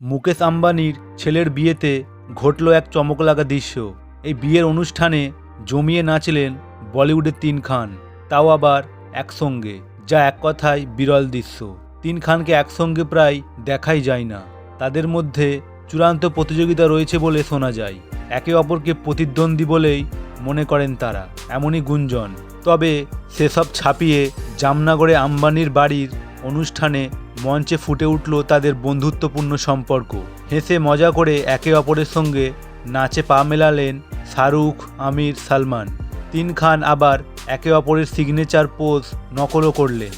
মুকেশ আম্বানির ছেলের বিয়েতে ঘটল এক চমক লাগা দৃশ্য। এই বিয়ের অনুষ্ঠানে জমিয়ে নাচলেন বলিউডের তিন খান, তাও আবার একসঙ্গে, যা এক কথায় বিরল দৃশ্য। তিন খানকে একসঙ্গে প্রায় দেখাই যায় না। তাদের মধ্যে চূড়ান্ত প্রতিযোগিতা রয়েছে বলে শোনা যায়। একে অপরকে প্রতিদ্বন্দ্বী বলেই মনে করেন তারা, এমনই গুঞ্জন। তবে সেসব ছাপিয়ে জামনগরে আম্বানির বাড়ির অনুষ্ঠানে মঞ্চে ফুটে উঠল তাদের বন্ধুত্বপূর্ণ সম্পর্ক। হেসে মজা করে একে অপরের সঙ্গে নাচে পা মেলালেন শাহরুখ, আমির, সালমান। তিন খান আবার একে অপরের সিগনেচার পোজ নকলও করলেন।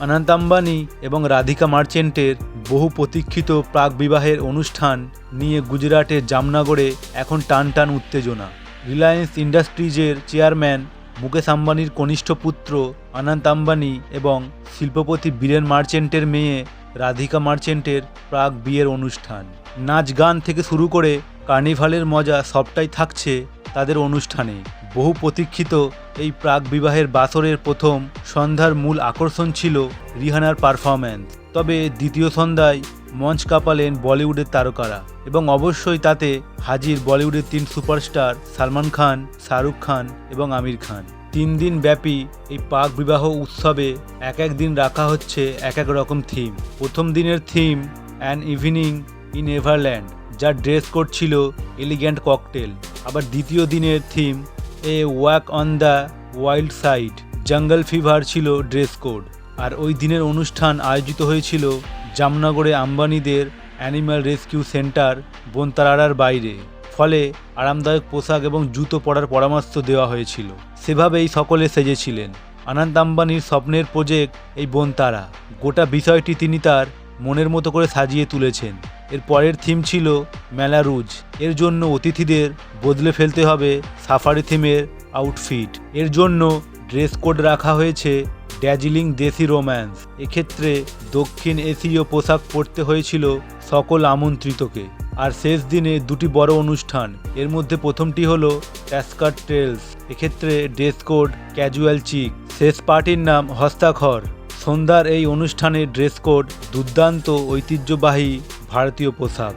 অনন্ত আম্বানি এবং রাধিকা মার্চেন্টের বহু প্রতীক্ষিত প্রাক বিবাহের অনুষ্ঠান নিয়ে গুজরাটের জামনগরে এখন টান টান উত্তেজনা। রিলায়েন্স ইন্ডাস্ট্রিজের চেয়ারম্যান মুকেশ আম্বানির কনিষ্ঠ পুত্র অনন্ত আম্বানি এবং শিল্পপতি বীরেন মার্চেন্টের মেয়ে রাধিকা মার্চেন্টের প্রাক বিয়ের অনুষ্ঠান। নাচ গান থেকে শুরু করে কার্নিভালের মজা সবটাই থাকছে তাদের অনুষ্ঠানে। বহু প্রতীক্ষিত এই প্রাক বিবাহের বাসরের প্রথম সন্ধ্যার মূল আকর্ষণ ছিল রিহানার পারফরম্যান্স। তবে দ্বিতীয় সন্ধ্যায় মঞ্চ কাঁপালেন বলিউডের তারকারা এবং অবশ্যই তাতে হাজির বলিউডের তিন সুপারস্টার সালমান খান, শাহরুখ খান এবং আমির খান। তিন দিন ব্যাপী এই পাক বিবাহ উৎসবে এক এক দিন রাখা হচ্ছে এক এক রকম থিম প্রথম দিনের theme an evening in Everland যার ড্রেস কোড ছিল এলিগ্যান্ট ককটেল আবার দ্বিতীয় দিনের theme a walk on the wild side jungle fever ছিল ড্রেস কোড আর ওই দিনের অনুষ্ঠান আয়োজিত হয়েছিল জামনগরে আম্বানিদের অ্যানিম্যাল রেস্কিউ সেন্টার বনতারার বাইরে। ফলে আরামদায়ক পোশাক এবং জুতো পরার পরামর্শ দেওয়া হয়েছিল। সেভাবেই সকলে সেজেছিলেন। আনন্দ আম্বানির স্বপ্নের প্রজেক্ট এই বনতারা। গোটা বিষয়টি তিনি তার মনের মতো করে সাজিয়ে তুলেছেন। এর পরের থিম ছিল মেলারুজ এর জন্য অতিথিদের বদলে ফেলতে হবে সাফারি থিমের আউটফিট এর জন্য ড্রেস কোড রাখা হয়েছে ড্যাজিলিং দেশি রোম্যান্স। এক্ষেত্রে দক্ষিণ এশীয় পোশাক পরতে হয়েছিল সকল আমন্ত্রিতকে। আর শেষ দিনে দুটি বড় অনুষ্ঠান, এর মধ্যে প্রথমটি হলো ট্যাস্কার ট্রেলস, এক্ষেত্রে ড্রেস কোড, ক্যাজুয়াল চিক। শেষ পার্টির নাম হস্তাক্ষর। সন্ধ্যার এই অনুষ্ঠানে ড্রেস কোড দুর্দান্ত ঐতিহ্যবাহী ভারতীয় পোশাক।